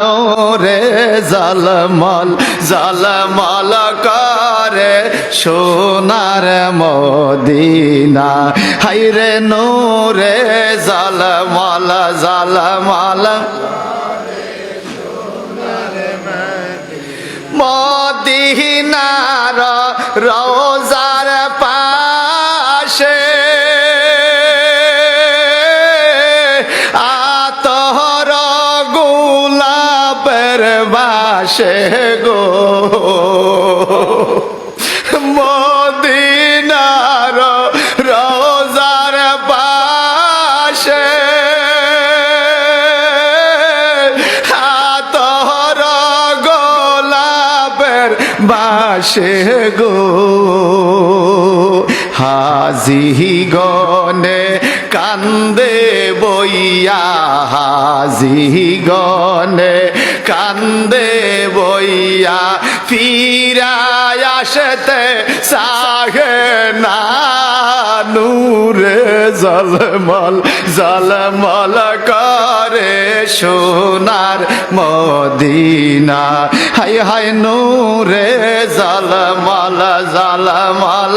রে জালমল জালমল করে সোনার মদিনা। হাইরে নোরে জালমল জালমল। মদিনার রোজার গোলাপের বাসে গো। মদিনার রোজার পাশে হাতর গোলাপের বাসে গো। হাজি গনে কান্দে বইয়া হাজি গনে কান্দে বইয়া ফিরায় আসতে সাহে না নূরে জলমল জলমল করে সোনার মদিনা। হাই হাই নূরে জলমল জলমল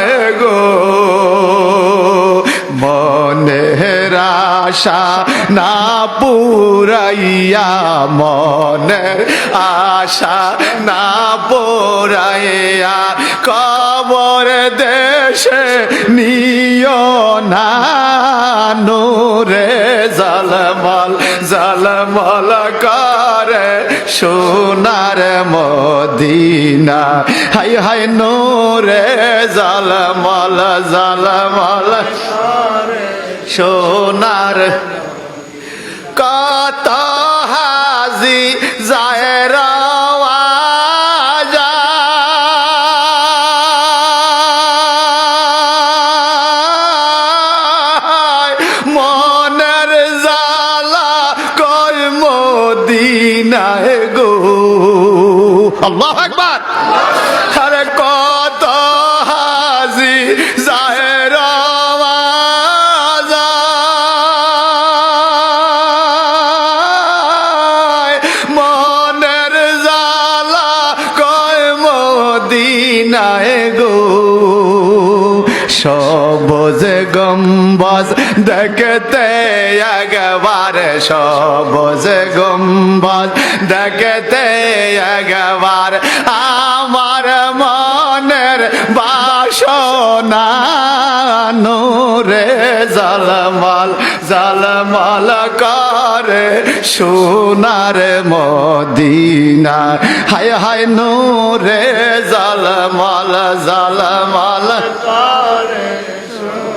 জান্নায় গো। মনের আশা না পুরাইয়া, মনের আশা না পুরাইয়া, কবর দেশে নিয় না নূরে। জলমল করে সোনার মদিনা। হাই হাই নূরে জলমল জলমল। সোনার কত হাজি যায় আল্লাহ একবার আরে কত হাজি জাহের মনের জালা কয় মদিনায় গো সবজ গম্বজ দেখতে একবার সবজ গম্বজ দেখতে একবার আমার মনের বাসনা, নূরে জলমল জলমল করে সোনার মদিনা। হায় হায় নূরে জলমল জলমল করে।